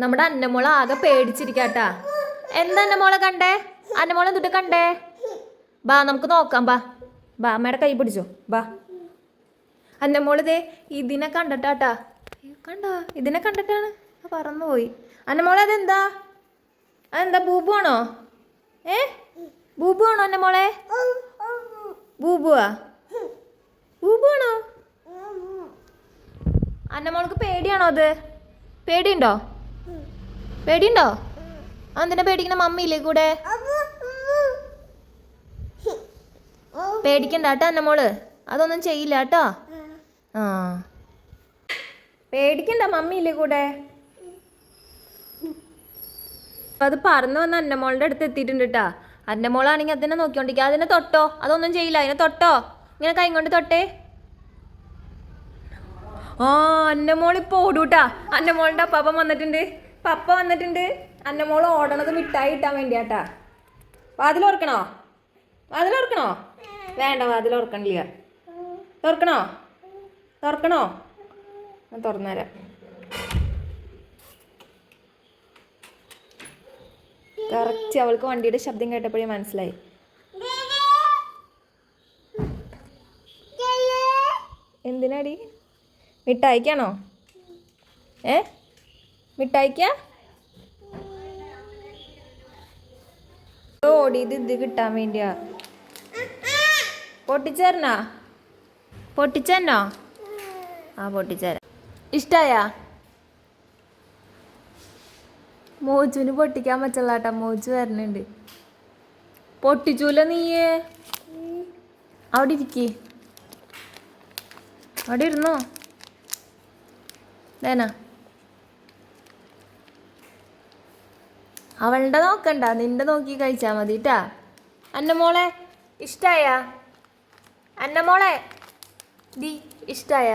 നമ്മുടെ അന്നമോള ആകെ പേടിച്ചിരിക്കാട്ടാ. എന്താ അന്നമോളെ കണ്ടേ? അന്നമോളെ എന്തിട്ട് കണ്ടേ? ബാ നമുക്ക് നോക്കാം ബാ. ബാ അമ്മയുടെ കൈ പിടിച്ചോ. ബാ. അന്നമോളിതേ ഇതിനെ കണ്ടിട്ടാട്ടാ. കണ്ട? ഇതിനെ കണ്ടിട്ടാണ്. പറന്നു പറന്നുപോയി. അന്നമോളെ അതെന്താ? അതെന്താ ബൂബു ആണോ? ഏ? ബൂബു ആണോ അന്നമോളെ? ബൂബുവാ? ബൂബു ആണോ? അന്നമോൾക്ക് പേടിയാണോ അത്? പേടിയുണ്ടോ? പേടിയുണ്ടോ? എന്തിനാ പേടിക്കണ മമ്മിയില്ലേ കൂടെ? പേടിക്കണ്ട കേട്ടോ എന്നെ അന്നമോൾ അതൊന്നും ചെയ്യില്ല കേട്ടോ. ആ. പേടിക്കണ്ട മമ്മിയില്ലേ കൂടെ? അത് പറന്ന് വന്ന മോളുടെ അടുത്ത് എത്തിയിട്ടുണ്ട് കേട്ടാ അന്നമോളാണെങ്കിൽ അതിനെ നോക്കിക്കൊണ്ടിരിക്കുക. അതിനെ തൊട്ടോ? അതൊന്നും ചെയ്യില്ല. അതിനെ തൊട്ടോ? ഇങ്ങനെ കൈ കൊണ്ട് തൊട്ടേ? ആ അന്നമോൾ ഇപ്പൊ ഓടൂട്ടാ അന്നമോളിന്റെ പപ്പ വന്നിട്ടുണ്ട്. പപ്പ വന്നിട്ടുണ്ട്. അന്നമോൾ ഓടണത് മിഠായി ഇട്ടാൻ വേണ്ടിയാട്ടാ. വാതിലോർക്കണോ വാതിലോർക്കണോ വേണ്ട വാതിലോർക്കണില്ല തുറക്കണോ? തുറക്കണോ? ഞാൻ തുറന്നുതരാം. കറക്റ്റ് അവൾക്ക് വണ്ടിയുടെ ശബ്ദം കേട്ടപ്പോഴേ മനസ്സിലായി. എന്തിനാടി? മിഠായിക്കാണോ? ഏ? മിഠായിക്ക? ഓടിയത് ഇത് കിട്ടാൻ വേണ്ടിയാ. പൊട്ടിച്ചേരണോ പൊട്ടിച്ചെന്നോ ആ പൊട്ടിച്ചേരാ. ഇഷ്ടായാ? മോജുവിന് പൊട്ടിക്കാൻ പറ്റില്ല കേട്ടോ. മോജു വരണുണ്ട്. പൊട്ടിച്ചൂല നീയേ. അവിടെ ഇരിക്കേ. അവിടെ ഇരുന്നോ? ദേന. അവളുടെ നോക്കണ്ട നിന്റെ നോക്കി കഴിച്ചാ മതി കേട്ടാ അന്നമോളെ ഇഷ്ടായ? അന്നമോളെ ദി ഇഷ്ടായ?